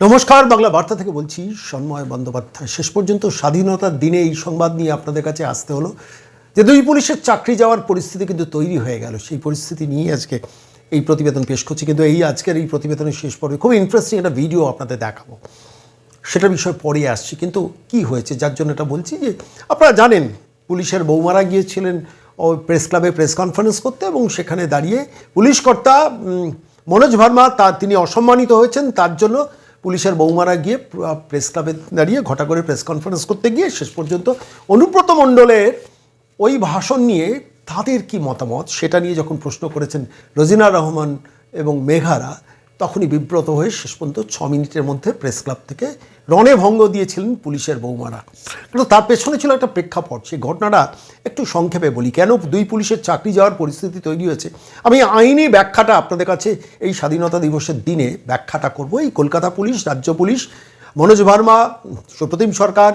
নমস্কার, বাংলা বার্তা থেকে বলছি, সন্ময় বন্দ্যোপাধ্যায়। শেষ পর্যন্ত স্বাধীনতার দিনে এই সংবাদ নিয়ে আপনাদের কাছে আসতে হলো যে দুই পুলিশের চাকরি যাওয়ার পরিস্থিতি কিন্তু তৈরি হয়ে গেল। সেই পরিস্থিতি নিয়ে আজকে এই প্রতিবেদন পেশ করছি। কিন্তু এই আজকের এই প্রতিবেদনের শেষ পর্বে খুব ইন্টারেস্টিং একটা ভিডিও আপনাদের দেখাবো। সেটা বিষয় পরে আসছি। কিন্তু কি হয়েছে? যার জন্য এটা বলছি যে আপনারা জানেন, পুলিশের বৌমারা গিয়েছিলেন ও প্রেস ক্লাবে প্রেস কনফারেন্স করতে এবং সেখানে দাঁড়িয়ে পুলিশ কর্তা মনোজ ভার্মা, তা তিনি অসম্মানিত হয়েছেন। তার জন্য পুলিশের বৌমারা গিয়ে প্র- প্রেস ক্লাবে দাঁড়িয়ে ঘটা করে প্রেস কনফারেন্স করতে গিয়ে শেষ পর্যন্ত অনুব্রত মণ্ডলের ওই ভাষণ নিয়ে তাদের কি মতামত? সেটা নিয়ে যখন প্রশ্ন করেছেন রজিনা রহমান এবং মেঘারা তখনই বিব্রত হয়ে শেষ পর্যন্ত ছ মিনিটের মধ্যে প্রেস ক্লাব থেকে রণে ভঙ্গ দিয়েছিলেন পুলিশের বৌমারা। কিন্তু তার পেছনে ছিল একটা প্রেক্ষাপট। সেই ঘটনাটা একটু সংক্ষেপে বলি। কেন দুই পুলিশের চাকরি যাওয়ার পরিস্থিতি তৈরি হয়েছে? আমি আইনি ব্যাখ্যাটা আপনাদের কাছে এই স্বাধীনতা দিবসের দিনে ব্যাখ্যাটা করব। এই কলকাতা পুলিশ, রাজ্য পুলিশ, মনোজ ভার্মা, সুপ্রতিম সরকার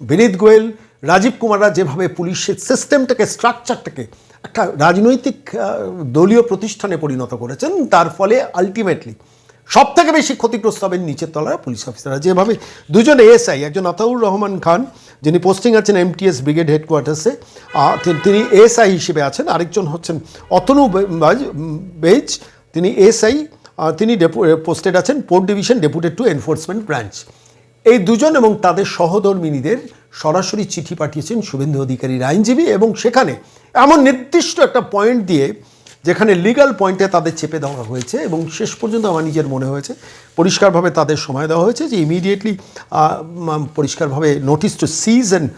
বিনীত গোয়েল, রাজীব কুমাররা যেভাবে পুলিশের সিস্টেমটাকে স্ট্রাকচারটাকে একটা রাজনৈতিক দলীয় প্রতিষ্ঠানে পরিণত করেছেন। তার ফলে আলটিমেটলি সব থেকে বেশি ক্ষতিগ্রস্ত হবেন নিচের তলার পুলিশ অফিসাররা। যেভাবে দুজন এএসআই একজন আতাউর রহমান খান, যিনি পোস্টিং আছেন এমটিএস ব্রিগেড হেডকোয়ার্টার্সে তিনি- এএসআই হিসেবে আছেন। আরেকজন হচ্ছেন অতনু বেজ তিনি এএসআই তিনি পোস্টেড আছেন port division deputed to enforcement branch এই দুজন এবং তাদের সহধর্মিনীদের সরাসরি চিঠি পাঠিয়েছেন শুভেন্দু অধিকারীর আইনজীবী এবং সেখানে এমন নির্দিষ্ট একটা পয়েন্ট দিয়ে যেখানে লিগাল পয়েন্টে তাদের চেপে দেওয়া হয়েছে এবং শেষ পর্যন্ত আমার নিজের মনে হয়েছে, পরিষ্কারভাবে তাদের সময় দেওয়া হয়েছে যে ইমিডিয়েটলি পরিষ্কারভাবে notice to cease and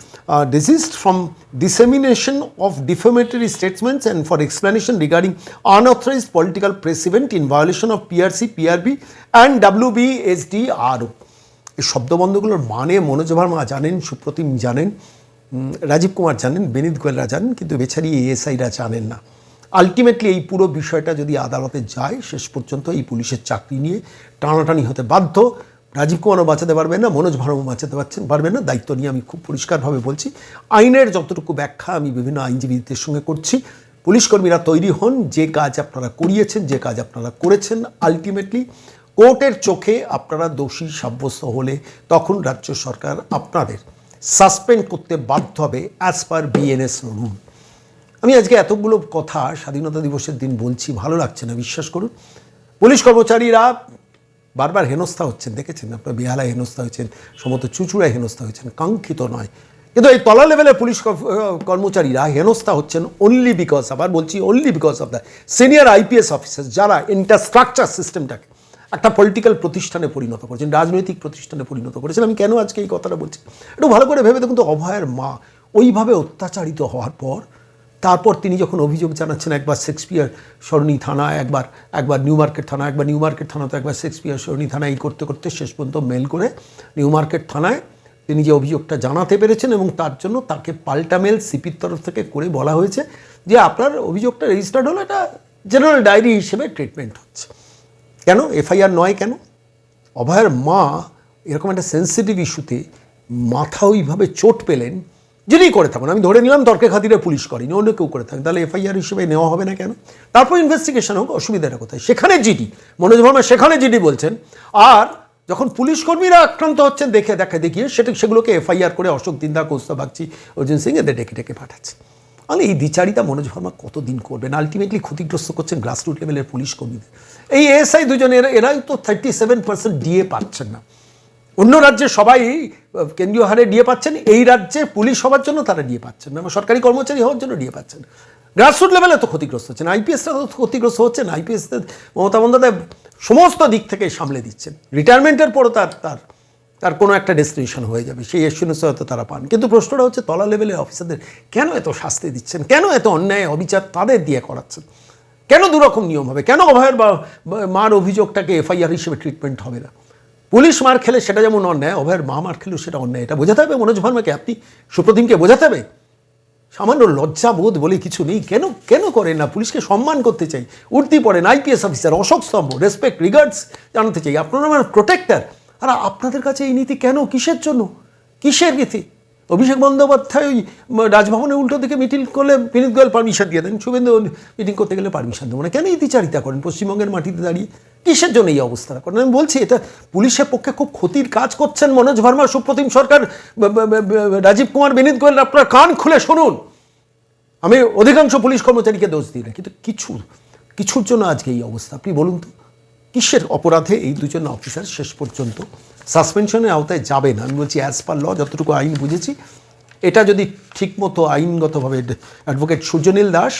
dissemination of defamatory statements and for explanation regarding unauthorised political press event in violation of PRC PRB and WB SD আরও এই শব্দবন্ধগুলোর মানে মনোজ ভার্মা জানেন, সুপ্রতিম জানেন রাজীব কুমার জানেন, বেনিত গোয়েলরা জানেন, কিন্তু বেচারি এএসআইরা জানেন না। আলটিমেটলি এই পুরো বিষয়টা যদি আদালতে যায়, শেষ পর্যন্ত এই পুলিশের চাকরি নিয়ে টানাটানি হতে বাধ্য। রাজীব কুমারও বাঁচাতে পারবেন না, মনোজ ভার্মা বাঁচাতে পারছেন পারবেন না। দায়িত্ব নিয়ে আমি খুব পরিষ্কারভাবে বলছি। আইনের যতটুকু ব্যাখ্যা আমি বিভিন্ন আইনজীবীদের সঙ্গে করছি। পুলিশ কর্মীরা তৈরি হন, যে কাজ আপনারা করিয়েছেন, যে কাজ আপনারা করেছেন, আলটিমেটলি কোর্টের চোখে আপনারা দোষী সাব্যস্ত হলে তখন রাজ্য সরকার আপনাদের সাসপেন্ড করতে বাধ্য হবে অ্যাজ পার বিএনএস রুল আমি আজকে এতগুলো কথা স্বাধীনতা দিবসের দিন বলছি, ভালো লাগছে না, বিশ্বাস করুন। পুলিশ কর্মচারীরা বারবার হেনস্থা হচ্ছেন, দেখেছেন আপনার বেহালায় হেনস্থা হয়েছেন, সমস্ত চুচুড়ায় হেনস্থা হয়েছেন, কাঙ্ক্ষিত নয়। কিন্তু এই তলা লেভেলের পুলিশ কর্মচারীরা হেনস্থা হচ্ছেন অনলি বিকজ আবার বলছি only because of the senior IPS officer যারা ইন্টারস্ট্রাকচার সিস্টেমটাকে একটা পলিটিক্যাল প্রতিষ্ঠানে পরিণত করেছেন, রাজনৈতিক প্রতিষ্ঠানে পরিণত করেছেন। আমি কেন আজকে এই কথাটা বলছি? একটু ভালো করে ভেবে দেখুন তো, অভয়ের মা ওইভাবে অত্যাচারিত হওয়ার পর, তারপর তিনি যখন অভিযোগ জানাচ্ছেন, একবার শেক্সপিয়ার সরণি থানা একবার একবার নিউ মার্কেট থানা একবার নিউ মার্কেট থানা তো একবার শেক্সপিয়ার সরণি থানা এই করতে করতে শেষ পর্যন্ত মেল করে নিউ মার্কেট থানায় তিনি যে অভিযোগটা জানাতে পেরেছেন এবং তার জন্য তাকে পাল্টা মেল সিপির তরফ থেকে করে বলা হয়েছে যে আপনার অভিযোগটা রেজিস্টার্ড হলো, এটা জেনারেল ডায়েরি হিসেবে ট্রিটমেন্ট হচ্ছে। কেন? এফআইআর নয় কেন? অভয়ের মা এরকম একটা সেন্সিটিভ ইস্যুতে মাথা ওইভাবে চোট পেলেন, যিনি করে থাকুন। আমি ধরে নিলাম তর্কে খাতিরে পুলিশ করেনি, অন্য কেউ করে থাকেন তাহলে এফআইআর হিসেবে নেওয়া হবে না কেন? তারপর ইনভেস্টিগেশন হোক, অসুবিধাটা কোথায়? সেখানে জিডি মনোজ ভার্মা সেখানে জিডি বলছেন। আর যখন পুলিশ কর্মীরা আক্রান্ত হচ্ছেন, দেখে, দেখা, দেখিয়ে সেটা সেগুলোকে এফআইআর করে অশোক দিন্দা কৌস্তব বাগচি, অর্জুন সিং এদের ডেকে ডেকে পাঠাচ্ছে। তাহলে এই দ্বিচারিতা মনোজ ভার্মা কতদিন করবেন? আলটিমেটলি ক্ষতিগ্রস্ত করছেন গ্রাসরুট লেভেলের পুলিশ কর্মীদের। এই এসআই দুজন এরা এরাই তো থার্টি সেভেন পার্সেন্ট ডিএ পাচ্ছেন না। অন্য রাজ্যে সবাই কেন্দ্রীয় হারে ডিএ পাচ্ছেন, এই রাজ্যে পুলিশ হওয়ার জন্য তারা ডিএ পাচ্ছেন না। সরকারি কর্মচারী হওয়ার জন্য ডিএ পাচ্ছেন গ্রাসরুট লেভেলে তো ক্ষতিগ্রস্ত হচ্ছেন আইপিএসটা তো ক্ষতিগ্রস্ত হচ্ছেন আইপিএস মমতা বন্দ্যোপাধ্যায় সমস্ত দিক থেকে সামলে দিচ্ছেন। রিটায়ারমেন্টের পরও তার তার তার কোনো একটা ডেস্টিনেশন হয়ে যাবে, সেই এসুনেন্স হয়তো তারা পান। কিন্তু প্রশ্নটা হচ্ছে তলা লেভেলের অফিসারদের কেন এত শাস্তি দিচ্ছেন? কেন এত অন্যায় অবিচার তাদের দিয়ে করাচ্ছেন? কেন দুরকম নিয়ম হবে? কেন অভয়ের বা বা, মার অভিযোগটাকে এফআইআর হিসেবে ট্রিটমেন্ট হবে না? পুলিশ মার খেলে সেটা যেমন অন্যায়, অভয়ের মা মার খেলেও সেটা অন্যায়। এটা বোঝাতে হবে? মনোজ ভার্মাকে আপনি সুপ্রতিমকে বোঝাতে হবে? সামান্য লজ্জাবোধ বলে কিছু নেই। কেন কেন করেন না? পুলিশকে সম্মান করতে চাই। উঠতি পড়েন আইপিএস অফিসার অশোক স্তম্ভ রেসপেক্ট রিগার্ডস জানাতে চাই। আপনারা আমার প্রোটেক্টর আর আপনাদের কাছে এই নীতি কেন? কিসের জন্য? কিসের নীতি? অভিষেক বন্দ্যোপাধ্যায় ওই উম, রাজভবনের উল্টো দিকে মিটিং করলে বিনীত গোয়েল পারমিশন দিয়ে দেন। শুভেন্দু মিটিং করতে গেলে পারমিশন দেবো না। কেন ইতিচারিতা করেন? পশ্চিমবঙ্গের মাটিতে দাঁড়িয়ে কিসের জন্য এই অবস্থাটা করেন? আমি বলছি এটা পুলিশের পক্ষে খুব ক্ষতির কাজ করছেন মনোজ ভার্মা সুপ্রতিম সরকার রাজীব কুমার বিনীত গোয়েল আপনার কান খুলে শুনুন। আমি অধিকাংশ পুলিশ কর্মচারীকে দোষ দিই না। কিন্তু কিছু কিছুর জন্য আজকে এই অবস্থা। আপনি বলুন তো। কিসের অপরাধে এই দুজন অফিসার শেষ পর্যন্ত সাসপেনশনের আওতায় যাবে না? আমি বলছি অ্যাজ পার ল যতটুকু আইন বুঝেছি, এটা যদি ঠিকমতো আইনগতভাবে অ্যাডভোকেট সূর্যনীল দাস,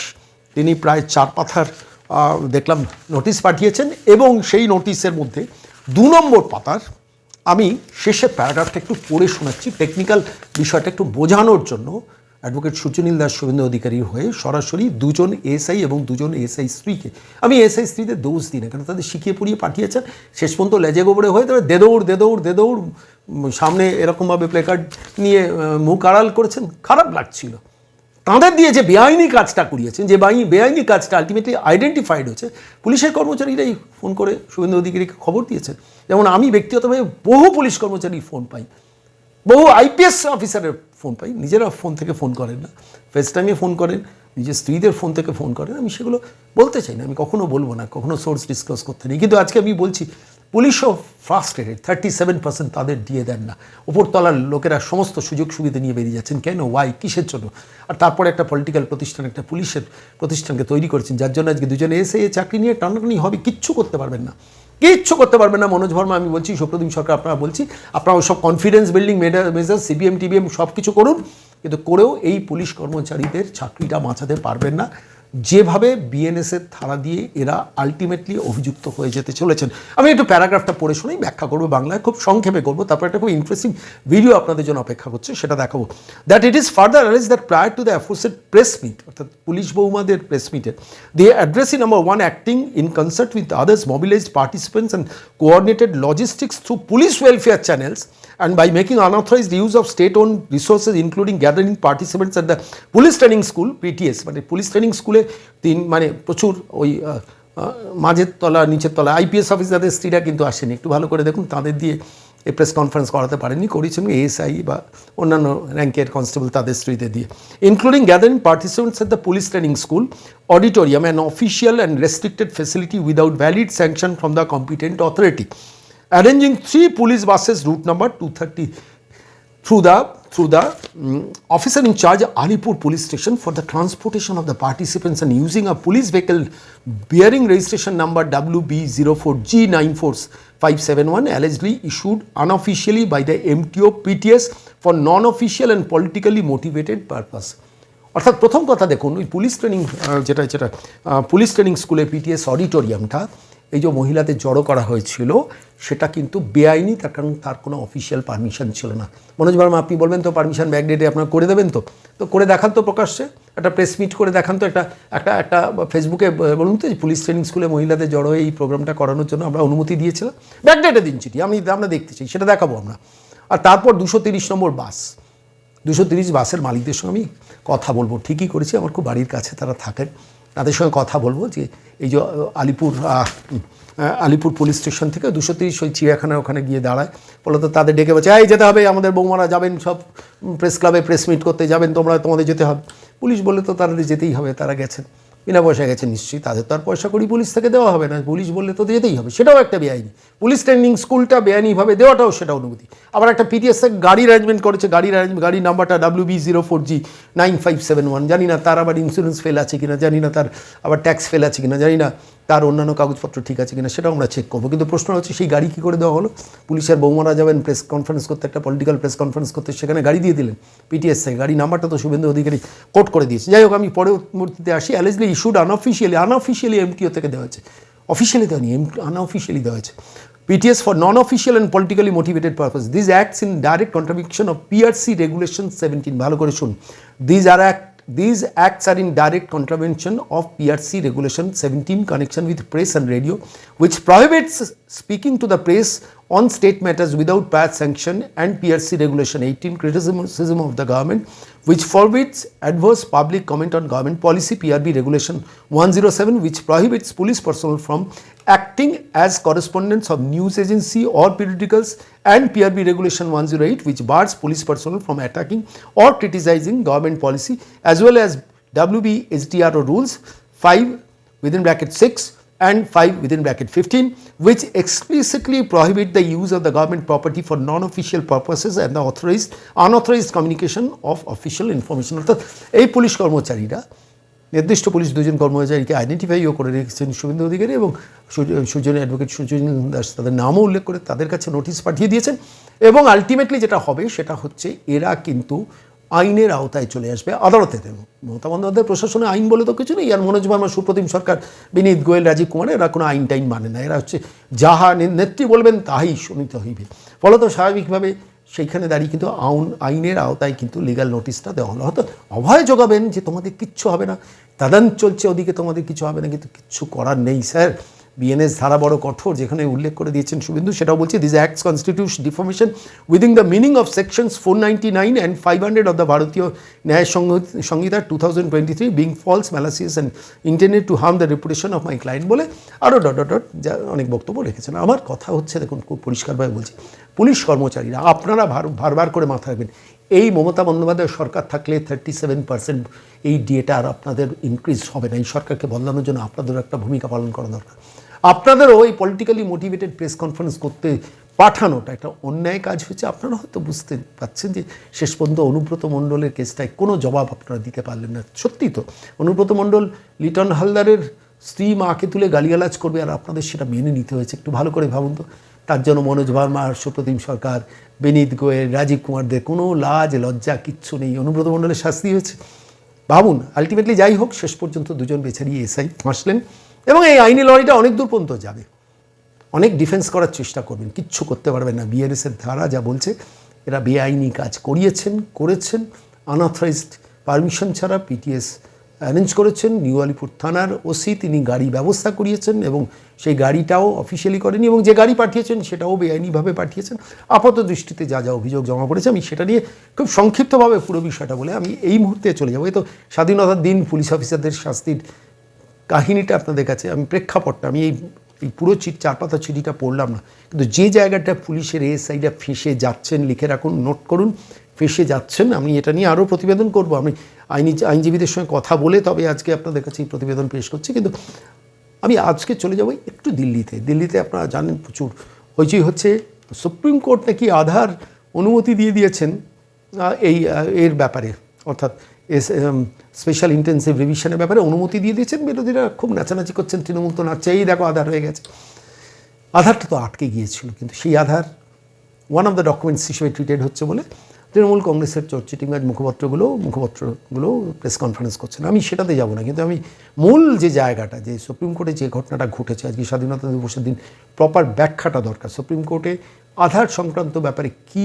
তিনি প্রায় চার পাথার দেখলাম নোটিশ পাঠিয়েছেন এবং সেই নোটিশের মধ্যে দু নম্বর পাতার আমি শেষের প্যারাগ্রাফটা একটু পড়ে শোনাচ্ছি। টেকনিক্যাল বিষয়টা একটু বোঝানোর জন্য অ্যাডভোকেট সূর্যনীল দাস শুভেন্দু অধিকারীর হয়ে সরাসরি দুজন এসআই এবং দুজন এসআই স্ত্রীকে, আমি এসআই স্ত্রীদের দোষ দিই না কারণ তাদের শিখিয়ে পড়িয়ে পাঠিয়েছেন। শেষ পর্যন্ত লেজে গোবরে হয়ে তারা দেদৌড় দেদৌড় দেদৌড় সামনে এরকমভাবে প্লেকার্ড নিয়ে মুখ আড়াল করেছেন। খারাপ লাগছিল। তাঁদের দিয়ে যে বেআইনি কাজটা করিয়েছেন, যে বেআইনি কাজটা আলটিমেটলি আইডেন্টিফাইড হয়েছে, পুলিশের কর্মচারীরাই ফোন করে শুভেন্দু অধিকারীকে খবর দিয়েছেন। যেমন আমি ব্যক্তিগতভাবে বহু পুলিশ কর্মচারী ফোন পাই। বহু আইপিএস অফিসারের ফোন পাই। নিজেরা ফোন থেকে ফোন করেন না। ফেস টাইমে ফোন করেন, নিজের স্ত্রীদের ফোন থেকে ফোন করেন। আমি সেগুলো বলতে চাই না, আমি কখনো বলব না, কখনো সোর্স ডিসক্লোজ করতে নেই। কিন্তু আজকে আমি বলছি পুলিশও first frustrated thirty seven percent তাদের দিয়ে দেন না। ওপরতলার লোকেরা সমস্ত সুযোগ সুবিধা নিয়ে বেরিয়ে যাচ্ছেন। কেন? ওয়াই কিসের জন্য? আর তারপরে একটা পলিটিক্যাল প্রতিষ্ঠান, একটা পুলিশের প্রতিষ্ঠানকে তৈরি করেছেন। যার জন্য আজকে দুজনে এসে চাকরি নিয়ে টানাটানি হবে, কিচ্ছু করতে পারবেন না। কিচ্ছু করতে পারবেন না মনোজ ভার্মা আমি বলছি, সুপ্রদীপ সরকার, আপনারা বলছি আপনারা সব confidence building measure CBM TBM সব কিছু করুন, কিন্তু করেও এই পুলিশ কর্মচারীদের চাকরিটা বাঁচাতে পারবেন না। যেভাবে বিএনএসের থানা দিয়ে এরা আলটিমেটলি অভিযুক্ত হয়ে যেতে চলেছেন। আমি একটু প্যারাগ্রাফটা পড়ে শুনেই ব্যাখ্যা করব, বাংলায় খুব সংক্ষেপে করব। তারপর একটা খুব ইন্টারেস্টিং ভিডিও আপনাদের জন্য অপেক্ষা করছে, সেটা দেখাবো। That it is further arrays that prior to the aforesaid press meet অর্থাৎ পুলিশ বৌমাদের প্রেস মিটে the addressee number one acting in concert with others mobilised participants and coordinated logistics through police welfare channels and by making unauthorized use of state-owned resources, including gathering participants at the police training school PTS মানে police training স্কুলে তিন মানে প্রচুর ওই মাঝের তলা, নিচের তলা আইপিএস অফিসারদের স্ত্রীরা কিন্তু আসেনি। একটু ভালো করে দেখুন, তাদের দিয়ে এই প্রেস কনফারেন্স করাতে পারেনি করেছেন এএসআই বা অন্যান্য র্যাঙ্কের কনস্টেবল তাদের স্ত্রীদের দিয়ে। Including gathering participants at the police training school auditorium an official and restricted facility without valid sanction from the competent authority arranging three police buses route number 230 through the through the mm, officer in charge Alipur police station for the transportation of the participants and using a police vehicle bearing registration number WB04G94571 allegedly issued unofficially by the MTO PTS for non-official and politically motivated purpose অর্থাৎ প্রথম কথা দেখুন ওই police training যেটা যেটা police training স্কুলে PTS অডিটোরিয়ামটা এই যে মহিলাদের জড়ো করা হয়েছিল, সেটা কিন্তু বেআইনি, তার কারণ তার কোনো অফিসিয়াল পারমিশন ছিল না। মনোজ বর্মা আপনি বলবেন তো পারমিশন ব্যাকডেটে আপনার করে দেবেন তো? তো করে দেখান তো প্রকাশ্যে, একটা প্রেস মিট করে দেখান তো, একটা একটা একটা ফেসবুকে বলুন তো পুলিশ ট্রেনিং স্কুলে মহিলাদের জড়ো এই প্রোগ্রামটা করানোর জন্য আমরা অনুমতি দিয়েছিলাম। ব্যাকডেটে দিন চিঠি, আমি, আমরা দেখতে চাই, সেটা দেখাবো আমরা। আর তারপর দুশো তিরিশ নম্বর বাস, দুশো তিরিশ বাসের মালিকদের সঙ্গে আমি কথা বলব। ঠিকই করেছি, আমার খুব বাড়ির কাছে তারা থাকেন। তাদের সঙ্গে কথা বলব যে এই যে আলিপুর আলিপুর পুলিশ স্টেশন থেকে দুশো তিরিশ ওই চিড়িয়াখানার ওখানে গিয়ে দাঁড়ায়। ফলত তাদের ডেকে বলছে, এই যেতে হবে, আমাদের বৌমারা যাবেন সব প্রেস ক্লাবে প্রেস মিট করতে যাবেন, তোমরা তোমাদের যেতে হবে। পুলিশ বলে তো তাদের যেতেই হবে, তারা গেছেন। বিনা পয়সা গেছে, নিশ্চয়ই তাদের তো আর পয়সা করি পুলিশ থেকে দেওয়া হবে না, পুলিশ বললে তো যেতেই হবে, সেটাও একটা বেআইনি। পুলিশ ট্রেনিং স্কুলটা বেআইনিভাবে দেওয়াটাও সেটা অনুমতি আবার একটা পিটিএস গাড়ি অ্যারেঞ্জমেন্ট করেছে, গাড়ির অ্যারেঞ্জমেন্ট গাড়ির নাম্বারটা W B zero four G nine five seven one জানি না তার আবার ইন্স্যুরেন্স ফেল আছে কিনা, জানি না তার আবার ট্যাক্স ফেল আছে কিনা, জানি না তার অন্যান্য কাগজপত্র ঠিক আছে কিনা সেটাও আমরা চেক করব। কিন্তু প্রশ্ন হচ্ছে, সেই গাড়ি কী করে দেওয়া হলো? পুলিশের বৌমারা যাবেন প্রেস কনফারেন্স করতে, একটা পলিটিক্যাল প্রেস কনফারেন্স করতে, সেখানে গাড়ি দিয়ে দিলেন পিটিএস থেকে। গাড়ি নাম্বারটা তো শুভেন্দু অধিকারী কোট করে দিয়েছে। যাই হোক, আমি পরবর্তীতে আসি। Allegedly issued unofficially unofficially MTO থেকে দেওয়া হয়েছে। অফিসিয়ালি দেওয়া এম আনঅফিসিয়ালি দেওয়া হয়েছে। PTS for non-official and politically motivated purpose. These acts in direct contradiction of PRC Regulation 17. ভালো করে শুন These are act these acts are in direct contravention of PRC Regulation 17 connection with press and radio, which prohibits speaking to the press on state matters without prior sanction and PRC Regulation 18 criticism of the government, which forbids adverse public comment on government policy PRB Regulation 107, which prohibits police personnel from acting as correspondents of news agency or periodicals and PRB regulation 108 which bars police personnel from attacking or criticizing government policy as well as WB rules 5 within bracket 6 and 5 within bracket 15 which explicitly prohibit the use of the government property for non-official purposes and the authorized unauthorized communication of official information অর্থাৎ এই police কর্মচারীরা নির্দিষ্ট police দুজন কর্মচারীকে আইডেন্টিফাইও করে রেখেছেন শুভেন্দু অধিকারী এবং Sujan advocate Sujan Das তাদের নামও উল্লেখ করে তাদের কাছে নোটিশ পাঠিয়ে দিয়েছেন এবং আলটিমেটলি যেটা হবে সেটা হচ্ছে এরা কিন্তু আইনের আওতায় চলে আসবে, আদালতে। মমতা বন্দ্যোপাধ্যায়, প্রশাসনে আইন বলে তো কিছু নেই। আর মনোজ বর্মা সুপ্রতিম সরকার, বিনীত গোয়েল, রাজীব কুমার এরা কোনো আইন টাইন মানে না। এরা হচ্ছে যাহা নেত্রী বলবেন তাহাই শুনিতে হইবে। ফলত স্বাভাবিকভাবে সেইখানে দাঁড়িয়ে কিন্তু আউন, আইনের আওতায় কিন্তু লিগাল নোটিশটা দেওয়া হলো। হয়তো অভয় যোগাবেন যে তোমাদের কিচ্ছু হবে না। তদন্ত চলছে, ওদিকে তোমাদের কিছু হবে না, কিন্তু কিচ্ছু করার নেই, স্যার। বিএনএস ধারা বড় কঠোর, যেখানে উল্লেখ করে দিয়েছেন শুভেন্দু, সেটাও বলছে this acts constitute defamation within the meaning of sections four ninety nine and five hundred of the Bharatiya Nyaya Sanhita- two thousand twenty three being false malicious and intended to harm the reputation of my client বলে আরও dot dot dot যা অনেক বক্তব্য রেখেছেন। আমার কথা হচ্ছে, দেখুন, খুব পরিষ্কারভাবে বলছি, পুলিশ কর্মচারীরা, আপনারা বারবার করে মাথা রাখবেন। এই মমতা বন্দ্যোপাধ্যায় সরকার থাকলে থার্টি সেভেন পার্সেন্ট এই ডিএটা আর আপনাদের ইনক্রিজ হবে না। এই সরকারকে বদলানোর জন্য আপনাদের একটা ভূমিকা পালন করা দরকার। আপনাদেরও ওই পলিটিক্যালি মোটিভেটেড প্রেস কনফারেন্স করতে পাঠানোটা একটা অন্যায় কাজ হয়েছে। আপনারা হয়তো বুঝতে পারছেন যে শেষ পর্যন্ত অনুব্রত মণ্ডলের কেসটায় কোনো জবাব আপনারা দিতে পারলেন না। সত্যি তো, অনুব্রত মণ্ডল লিটন হালদারের স্ত্রী মাকে তুলে গালিগালাজ করবে আর আপনাদের সেটা মেনে নিতে হয়েছে। একটু ভালো করে ভাবুন তো। তার জন্য মনোজ ভার্মা সুপ্রতিম সরকার, বিনীত গোয়েল, রাজীব কুমারদের কোনো লাজ, লজ্জা কিচ্ছু নেই। অনুব্রত মণ্ডলের শাস্তি হয়েছে। ভাবুন আলটিমেটলি যাই হোক, শেষ পর্যন্ত দুজন বেচারিয়ে এসআই ফাঁসলেন এবং এই আইনি লড়াইটা অনেক দূর পর্যন্ত যাবে। অনেক ডিফেন্স করার চেষ্টা করবেন, কিচ্ছু করতে পারবেন না। বিএনএসের ধারা যা বলছে, এরা বেআইনি কাজ করিয়েছেন, করেছেন আনঅথরাইজড পারমিশন ছাড়া পিটিএস অ্যারেঞ্জ করেছেন, নিউ আলিপুর থানার ওসি তিনি গাড়ি ব্যবস্থা করিয়েছেন এবং সেই গাড়িটাও অফিসিয়ালি করেনি এবং যে গাড়ি পাঠিয়েছেন সেটাও বেআইনিভাবে পাঠিয়েছেন। আপাত দৃষ্টিতে যা যা অভিযোগ জমা পড়েছে, আমি সেটা নিয়ে খুব সংক্ষিপ্তভাবে পুরো বিষয়টা বলে আমি এই মুহূর্তে চলে যাব। এই তো স্বাধীনতার দিন, পুলিশ অফিসারদের শাস্তির কাহিনীটা আপনাদের কাছে, আমি প্রেক্ষাপটটা, আমি এই এই পুরো চিট চার পাতা চিঠিটা পড়লাম না। কিন্তু যে জায়গাটা পুলিশের এসআইটা ফেঁসে যাচ্ছেন, লিখে রাখুন, নোট করুন, ফেঁসে যাচ্ছেন, আমি এটা নিয়ে আরও প্রতিবেদন করব। আমি আইনি, আইনজীবীদের সঙ্গে কথা বলে তবে আজকে আপনাদের কাছে এই প্রতিবেদন পেশ করছি। কিন্তু আমি আজকে চলে যাব একটু দিল্লিতে। দিল্লিতে আপনারা জানেন প্রচুর। হইচই হচ্ছে, সুপ্রিম কোর্ট নাকি আধার অনুমতি দিয়ে দিয়েছেন এই এর ব্যাপারে। অর্থাৎ স্পেশাল ইন্টেন্সিভ রিভিশনের ব্যাপারে অনুমতি দিয়ে দিয়েছেন। বিরোধীরা খুব নাচানাচি করছেন, তৃণমূল তো নাচেই দেখো আধার হয়ে গেছে। আধারটা তো আটকে গিয়েছিল, কিন্তু সেই Aadhaar one of the documents হিসেবে ট্রিটেড হচ্ছে বলে তৃণমূল কংগ্রেসের চর্চিটিংবাজ মুখপত্রগুলো মুখপত্রগুলো প্রেস কনফারেন্স করছেন। আমি সেটাতে যাব না, কিন্তু আমি মূল যে জায়গাটা, যে সুপ্রিম কোর্টে যে ঘটনাটা ঘটেছে, আজকে স্বাধীনতা দিবসের দিন প্রপার ব্যাখ্যাটা দরকার। সুপ্রিম কোর্টে আধার সংক্রান্ত ব্যাপারে কী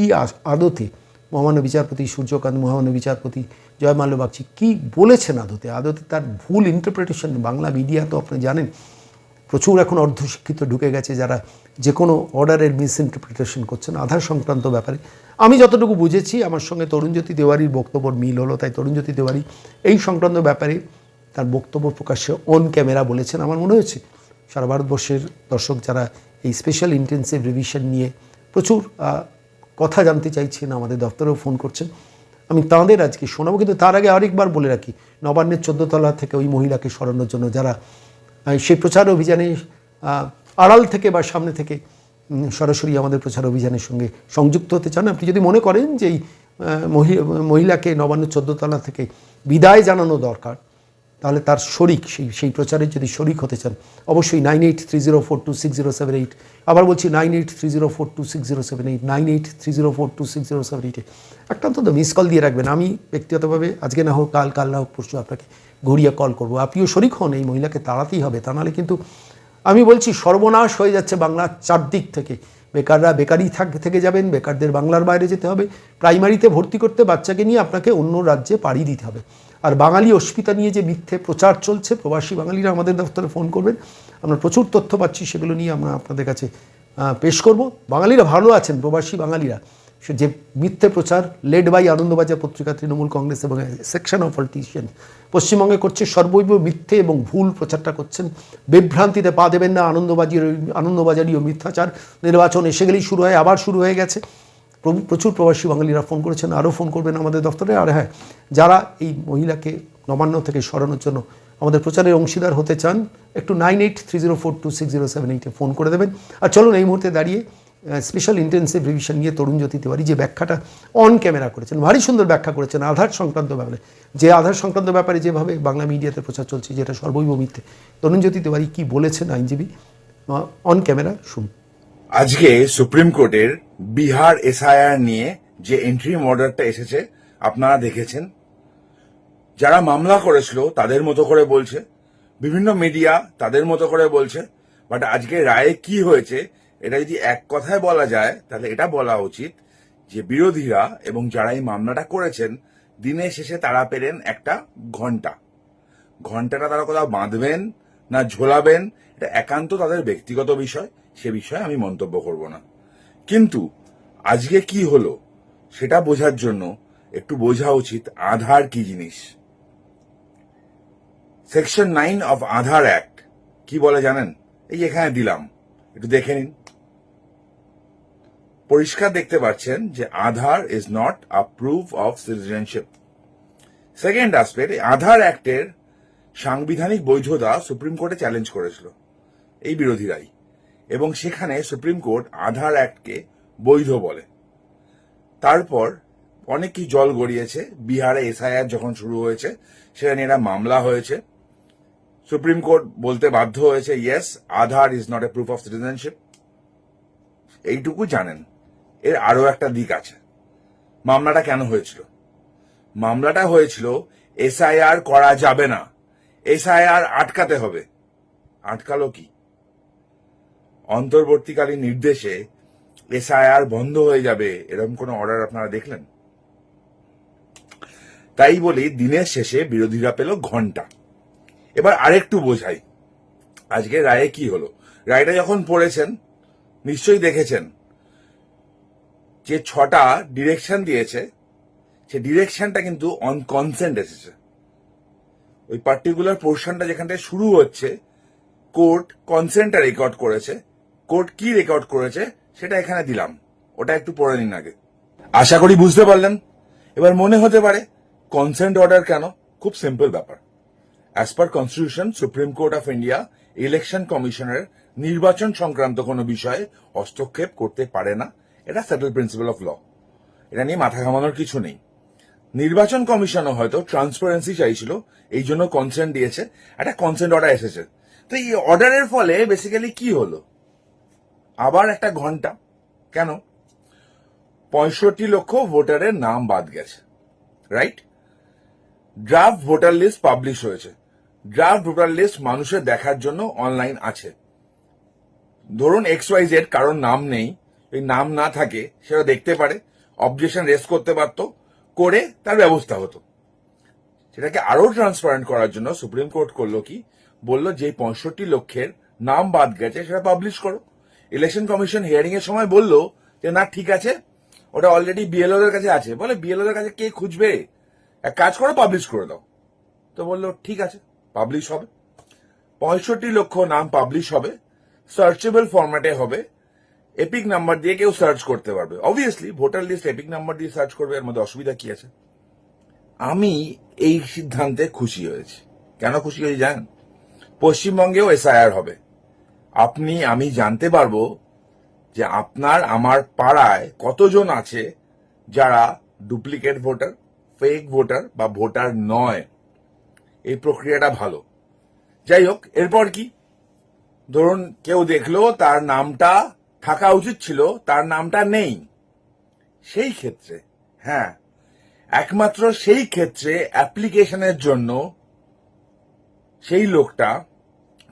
আদতে মহামান্য বিচারপতি, সূর্যকান্ত মহামান্য বিচারপতি জয় মাল্য বাগচি কী বলেছেন আদতে? আদতে তার ভুল ইন্টারপ্রিটেশন বাংলা মিডিয়া তো আপনি জানেন। প্রচুর এখন অর্ধশিক্ষিত ঢুকে গেছে যারা যে কোনো অর্ডারের মিস ইন্টারপ্রিটেশন করছেন, আধার সংক্রান্ত ব্যাপারে। আমি যতটুকু বুঝেছি, আমার সঙ্গে তরুণজ্যোতি দেওয়ারির বক্তব্যর মিল হলো, তাই তরুণজ্যোতি দেওয়ারি এই সংক্রান্ত ব্যাপারে তার বক্তব্য প্রকাশ্যে অন ক্যামেরা বলেছেন। আমার মনে হয়েছে, সারা ভারতবর্ষের দর্শক যারা এই স্পেশাল ইন্টেন্সিভ রিভিশন নিয়ে প্রচুর কথা জানতে চাইছেন, আমাদের দপ্তরেও ফোন করছেন। আমি তাঁদের আজকে শোনাবো, কিন্তু তার আগে আরেকবার বলে রাখি, নবান্নের চোদ্দতলা থেকে ওই মহিলাকে সরানোর জন্য যারা সেই প্রচার অভিযানে আড়াল থেকে বা সামনে থেকে সরাসরি আমাদের প্রচার অভিযানের সঙ্গে সংযুক্ত হতে চান। আপনি যদি মনে করেন যে এই মহি- মহিলাকে নবান্ন চোদ্দতলা থেকে বিদায় জানানো দরকার তাহলে তার শরিক, সেই সেই প্রচারে যদি শরিক হতে চান, অবশ্যই nine eight three zero four two six zero seven eight আবার বলছি nine eight three zero four two six zero seven eight nine eight three zero four two six zero seven এইটে একটা অন্তত মিস কল দিয়ে রাখবেন। আমি ব্যক্তিগতভাবে আজকে না হোক, কাল কাল না হোক, পরশু আপনাকে ঘুরিয়ে কল করব। আপনিও শরিক হন, এই মহিলাকে তাড়াতেই হবে, তা নাহলে কিন্তু আমি বলছি সর্বনাশ হয়ে যাচ্ছে বাংলার চারদিক থেকে। বেকাররা বেকারই থাক, থেকে যাবেন, বেকারদের বাংলার বাইরে যেতে হবে, প্রাইমারিতে ভর্তি করতে বাচ্চাকে নিয়ে আপনাকে অন্য রাজ্যে পাড়ি দিতে হবে। আর বাঙালি অস্মিতা নিয়ে যে মিথ্যে প্রচার চলছে, প্রবাসী বাঙালিরা আমাদের দপ্তরে ফোন করবেন। আমরা প্রচুর তথ্য পাচ্ছি, সেগুলো নিয়ে আমরা আপনাদের কাছে পেশ করব। বাঙালিরা ভালো আছেন, প্রবাসী বাঙালিরা। সে যে মিথ্যে প্রচার লেড বাই আনন্দবাজার পত্রিকা, তৃণমূল কংগ্রেস এবং সেকশন অফ পলিটিশিয়ান পশ্চিমবঙ্গে করছে সর্বৈব মিথ্যে এবং ভুল প্রচারটা করছেন। বিভ্রান্তিতে পা দেবেন না আনন্দবাজির আনন্দবাজারই ও মিথ্যাচার। নির্বাচন এসে গেলেই শুরু হয়, আবার শুরু হয়ে গেছে। প্রচুর প্রবাসী বাঙালিরা ফোন করেছেন, আরও ফোন করবেন আমাদের দপ্তরে আর হ্যাঁ যারা এই মহিলাকে নবান্ন থেকে সরানোর জন্য আমাদের প্রচারের অংশীদার হতে চান, একটু nine eight three zero four two six zero seven এইটে ফোন করে দেবেন। আর চলুন এই মুহূর্তে দাঁড়িয়ে স্পেশাল ইন্টেন্সিভ রিভিশন নিয়ে তরুণ জ্যোতি তিওয়ারি যে ব্যাখ্যাটা অন ক্যামেরা করেছেন, ভারী সুন্দর ব্যাখ্যা করেছেন আধার সংক্রান্ত ব্যাপারে। যে আধার সংক্রান্ত ব্যাপারে যেভাবে বাংলা মিডিয়াতে প্রচার চলছে, যেটা সর্বৈব মিথ্যে। তরুণ জ্যোতি তিওয়ারি কী বলেছেন আইনজীবী? অন ক্যামেরা শুন আজকে সুপ্রিম কোর্টের বিহার এসআইআর নিয়ে যে এন্ট্রি অর্ডারটা এসেছে, আপনারা দেখেছেন। যারা মামলা করেছিল, তাদের মতো করে বলছে। বিভিন্ন মিডিয়া তাদের মতো করে বলছে। বাট আজকে রায়ে কি হয়েছে, এটা যদি এক কথায় বলা যায়, তাহলে এটা বলা উচিত যে বিরোধীরা এবং যারা এই মামলাটা করেছেন, দিনের শেষে তারা পেলেন একটা ঘণ্টা। ঘন্টাটা তারা কোথাও বাঁধবেন না ঝোলাবেন, এটা একান্ত তাদের ব্যক্তিগত বিষয়। সে বিষয়ে আমি মন্তব্য করব না। কিন্তু আজকে কি হলো সেটা বোঝার জন্য একটু বোঝা উচিত আধার কি জিনিস। Section nine of Aadhaar act কি বলে জানেন? এই এখানে দিলাম, একটু দেখে নিন। পরিষ্কার দেখতে পাচ্ছেন যে Aadhaar is not a proof of citizenship second aspect Aadhaar অ্যাক্টের সাংবিধানিক বৈধতা সুপ্রিম কোর্টে চ্যালেঞ্জ করেছিল, এই বিরোধীরাই। এবং সেখানে সুপ্রিম কোর্ট আধার অ্যাক্টকে বৈধ বলে। তারপর অনেক কি জল গড়িয়েছে। বিহারে এসআইআর যখন শুরু হয়েছে, সেখানে এরা মামলা হয়েছে। সুপ্রিম কোর্ট বলতে বাধ্য হয়েছে yes Aadhaar is not a proof of citizenship এইটুকু জানেন। এর আরও একটা দিক আছে। মামলাটা কেন হয়েছিল? মামলাটা হয়েছিল, এসআইআর করা যাবে না। এসআইআর আটকাতে হবে। আটকালো কি? অন্তর্বর্তীকালীন নির্দেশে এসআইআর বন্ধ হয়ে যাবে এরকম কোন অর্ডার আপনারা দেখলেন? তাই বলি, দিনের শেষে বিরোধীরা পেল ঘণ্টা। এবার আরেকটু বোঝাই, আজকে রায়ে কি হলো? রায়টা যখন পড়েছেন, নিশ্চয়ই দেখেছেন, যে ছটা ডিরেকশন দিয়েছে, সে ডিরেকশনটা কিন্তু অন কনসেন্ট এসেছে। ওই পার্টিকুলার পোর্শনটা যেখান থেকে শুরু হচ্ছে কোর্ট কনসেন্টটা রেকর্ড করেছে কোর্ট কি রেকর্ড করেছে সেটা এখানে দিলাম। ওটা একটু পড়ে নিন আগে। আশা করি বুঝতে পারলেন। এবার মনে হতে পারে কনসেন্ট অর্ডার কেন? খুব সিম্পল ব্যাপার। As per constitution supreme court of India election কমিশনের নির্বাচন সংক্রান্ত কোনো বিষয়ে হস্তক্ষেপ করতে পারে না। এটা সেটেল প্রিন্সিপাল অফ ল এটা নিয়ে মাথা ঘামানোর কিছু নেই। নির্বাচন কমিশনও হয়তো ট্রান্সপারেন্সি চাইছিল, এই জন্য কনসেন্ট দিয়েছে। একটা কনসেন্ট অর্ডার এসেছে। তো এই অর্ডারের ফলে বেসিক্যালি কি হলো? আবার একটা ঘণ্টা। কেন? পঁয়ষট্টি লক্ষ ভোটারের নাম বাদ গেছে right draft voter list publish হয়েছে। ড্রাফট ভোটার লিস্ট মানুষের দেখার জন্য অনলাইন আছে। ধরুন এক্স ওয়াই জেড কারোর নাম নেই, এই নাম না থাকে, সেটা দেখতে পারে অবজেকশন রেস করতে পারত, করে তার ব্যবস্থা হতো। সেটাকে আরও ট্রান্সপারেন্ট করার জন্য সুপ্রিম কোর্ট করল কি? বলল যে পঁয়ষট্টি লক্ষের নাম বাদ গেছে, সেটা পাবলিশ করো। ইলেকশন কমিশন হিয়ারিং এর সময় বলল যে, না, ঠিক আছে, ওটা অলরেডি বিএলও এর কাছে আছে। বলে বিএলও এর কাছে কে খুঁজবে? এক কাজ করো পাবলিশ করে দাও। তো বলল, ঠিক আছে পাবলিশ হবে। পঁয়ষট্টি লক্ষ নাম পাবলিশ হবে। সার্চেবল ফরম্যাটে হবে। এপিক নাম্বার দিয়ে কেউ সার্চ করতে পারবে। Obviously voter list EPIC number দিয়ে সার্চ করবে, এর মধ্যে অসুবিধা কি আছে? আমি এই সিদ্ধান্তে খুশি হয়েছি। কেন খুশি হয়েছি জানেন? পশ্চিমবঙ্গেও এসআইআর হবে। আপনি, আমি জানতে পারব যে আপনার, আমার পাড়ায় কতজন আছে যারা ডুপ্লিকেট ভোটার ফেক ভোটার বা ভোটার নয়? এই প্রক্রিয়াটা ভালো। যাই হোক, এরপর কি? ধরুন, কেউ দেখল, তার নামটা থাকা উচিত ছিল, তার নামটা নেই। সেই ক্ষেত্রে হ্যাঁ একমাত্র সেই ক্ষেত্রে অ্যাপ্লিকেশনের জন্য সেই লোকটা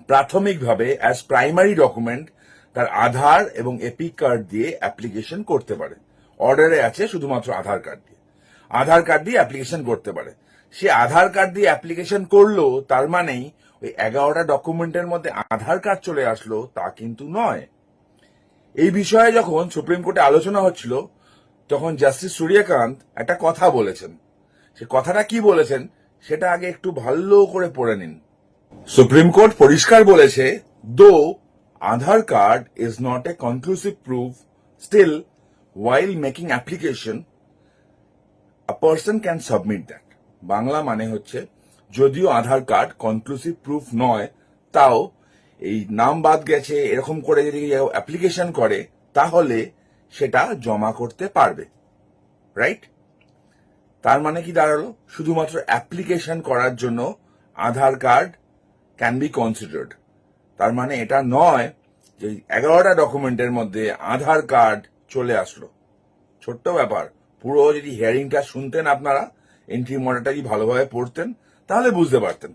প্রাথমিকভাবে অ্যাজ প্রাইমারি ডকুমেন্ট তার আধার এবং এপিক কার্ড দিয়ে অ্যাপ্লিকেশন করতে পারে। অর্ডারে আছে শুধুমাত্র আধার কার্ড দিয়ে। আধার কার্ড দিয়ে অ্যাপ্লিকেশন করতে পারে। সে আধার কার্ড দিয়ে অ্যাপ্লিকেশন করল, তার মানেই ওই এগারোটা ডকুমেন্টের মধ্যে আধার কার্ড চলে আসলো, তা কিন্তু নয়। এই বিষয়ে যখন সুপ্রিম কোর্টে আলোচনা হচ্ছিল, তখন জাস্টিস সূর্যকান্ত একটা কথা বলেছেন। সে কথাটা কি বলেছেন, সেটা আগে একটু ভালো করে পড়ে নিন। সুপ্রিম কোর্ট পরিষ্কার বলেছে though Aadhaar card is not a conclusive proof still while making application a person can submit that Bangla মানে হচ্ছে, যদিও আধার কার্ড কনক্লুসিভ প্রুফ নয়, তাও এই নাম বাদ গেছে, এরকম করে যদি অ্যাপ্লিকেশন করে, তাহলে সেটা জমা করতে পারবে। রাইট তার মানে কি দাঁড়াল? শুধুমাত্র অ্যাপ্লিকেশন করার জন্য Aadhaar card can be considered তার মানে এটা নয় যে এগারোটা ডকুমেন্টের মধ্যে আধার কার্ড চলে আসলো। ছোট্ট ব্যাপার। পুরো যদি হিয়ারিংটা শুনতেন আপনারা এন্ট্রি মডেলটা যদি ভালোভাবে পড়তেন, তাহলে বুঝতে পারতেন।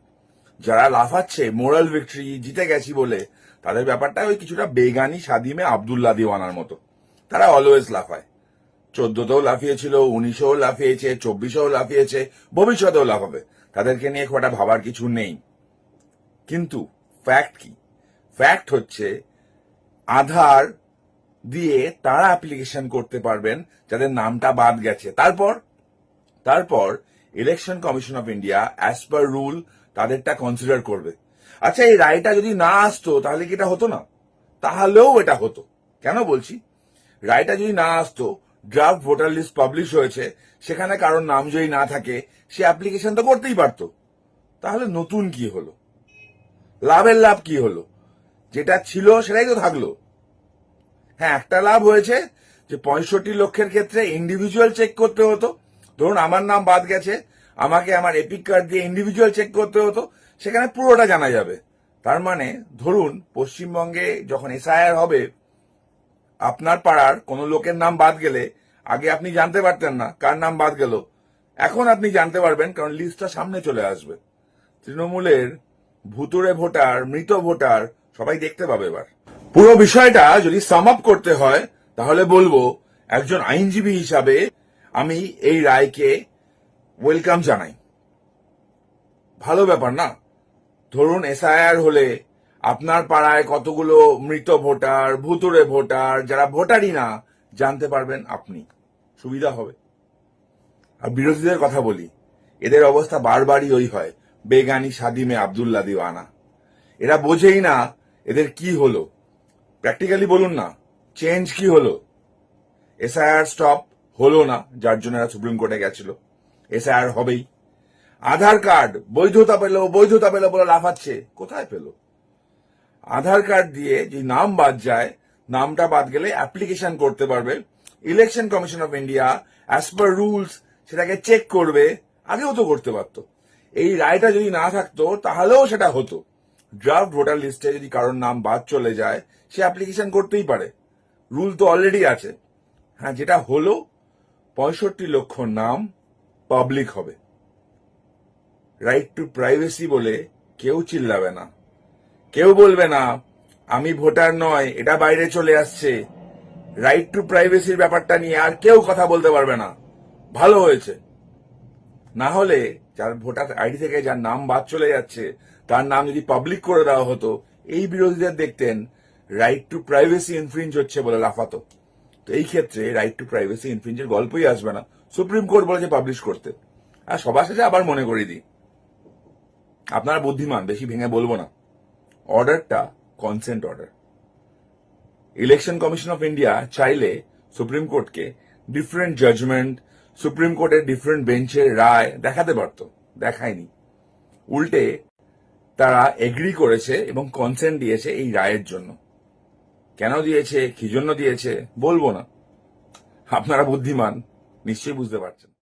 যারা লাফাচ্ছে মোরাল ভিক্টরি জিতে গেছি বলে, তাদের ব্যাপারটা ওই কিছুটা বেগানি সাদিমে আবদুল্লা দিওয়ানার মতো। তারা অলওয়েজ লাফায়। চোদ্দতেও লাফিয়েছিল, উনিশেও লাফিয়েছে, চব্বিশেও লাফিয়েছে, ভবিষ্যতেও লাফাবে। তাদেরকে নিয়ে একটা ভাবার কিছু নেই। কিন্তু ফ্যাক্ট কি? ফ্যাক্ট হচ্ছে আধার দিয়ে তারা অ্যাপ্লিকেশন করতে পারবেন যাদের নামটা বাদ গেছে। তারপর তারপর election commission of India as per rule তাদেরটা কনসিডার করবে। আচ্ছা এই রায়টা যদি না আসতো তাহলে কি এটা হতো না? তাহলেও এটা হতো। কেন বলছি? রায়টা যদি না আসতো ড্রাফট ভোটার লিস্ট পাবলিশ হয়েছে, সেখানে কারোর নাম যদি না থাকে, সে অ্যাপ্লিকেশন তো করতেই পারতো। তাহলে নতুন কি হলো? লাভের লাভ কি হলো? যেটা ছিল সেটাই তো থাকল। হ্যাঁ একটা লাভ হয়েছে যে পঁয়ষট্টি লক্ষের ক্ষেত্রে ইন্ডিভিজুয়াল চেক করতে হতো। ধরুন, আমার নাম বাদ গেছে, আমাকে আমার এপিক কার্ড দিয়ে ইন্ডিভিজুয়াল চেক করতে হতো, সেখানে পুরোটা জানা যাবে। তার মানে ধরুন, পশ্চিমবঙ্গে যখন এসআইআর হবে, আপনার পাড়ার কোনো লোকের নাম বাদ গেলে, আগে আপনি জানতে পারতেন না কার নাম বাদ গেল। এখন আপনি জানতে পারবেন, কারণ লিস্টটা সামনে চলে আসবে। তৃণমূলের ভুতুরে ভোটার, মৃত ভোটার, সবাই দেখতে পাবে এবার। পুরো বিষয়টা যদি সাম আপ করতে হয়, তাহলে বলব একজন আইনজীবী হিসাবে আমি এই রায়কে ওয়েলকাম জানাই। ভালো ব্যাপার না? ধরুন এসআইআর হলে আপনার পাড়ায় কতগুলো মৃত ভোটার ভুতুরে ভোটার, যারা ভোটারই না, জানতে পারবেন আপনি। সুবিধা হবে। আর বিরোধীদের কথা বলি, এদের অবস্থা বারবারই ওই হয়। বেগানি সাদিমে আবদুল্লা দিওয়ানা। এরা বোঝেই না এদের কি হলো। প্র্যাকটিক্যালি বলুন না চেঞ্জ কি হলো? এসআইআর স্টপ হলো না, যার জন্য এরা সুপ্রিম কোর্টে গেছিল। এসআইআর হবেই। আধার কার্ড বৈধতা পেল বৈধতা পেল বলে লাফাচ্ছে কোথায় পেল? আধার কার্ড দিয়ে যে নাম বাদ যায়, নামটা বাদ গেলে অ্যাপ্লিকেশন করতে পারবে। Election commission of India as per rules সেটাকে চেক করবে। আগেও তো করতে পারতো। এই রায়টা যদি না থাকতো, তাহলেও সেটা হতো। ড্রাফট ভোটার লিস্টে যদি কারোর নাম বাদ চলে যায়, সে অ্যাপ্লিকেশন করতেই পারে। রুল তো অলরেডি আছে। হ্যাঁ যেটা হলো, পঁয়ষট্টি লক্ষ নাম পাবলিক হবে। রাইট টু প্রাইভেসি বলে কেউ চিল্লাবে না। কেউ বলবে না, আমি ভোটার নয়, এটা বাইরে চলে আসছে। রাইট টু প্রাইভেসির ব্যাপারটা নিয়ে আর কেউ কথা বলতে পারবে না। ভালো হয়েছে। না হলে যার ভোটার আইডি থেকে যার নাম বাদ চলে যাচ্ছে, তার নাম যদি পাবলিক করে দেওয়া হতো, এই বিরোধীদের দেখতেন রাইট টু প্রাইভেসি ইনফ্রিঞ্জ হচ্ছে বলে লাফাতো। তো এই ক্ষেত্রে রাইট টু প্রাইভেসি ইনফ্রিঞ্জের গল্পই আসবে না। সুপ্রিম কোর্ট বলেছে পাবলিশ করতে। আর সবার সাথে আবার মনে করিয়ে দিই। আপনারা বুদ্ধিমান, বেশি ভেঙে বলব না। অর্ডারটা consent order election commission of India চাইলে সুপ্রিম কোর্টকে ডিফারেন্ট জাজমেন্ট সুপ্রিম কোর্টের ডিফারেন্ট বেঞ্চের রায় দেখাতে পারত, দেখায়নি। উল্টে তারা এগ্রি করেছে এবং কনসেন্ট দিয়েছে এই রায়ের জন্য। কেন দিয়েছে, কি জন্য দিয়েছে, বলব না। আপনারা বুদ্ধিমান, নিশ্চয়ই বুঝতে পারছেন।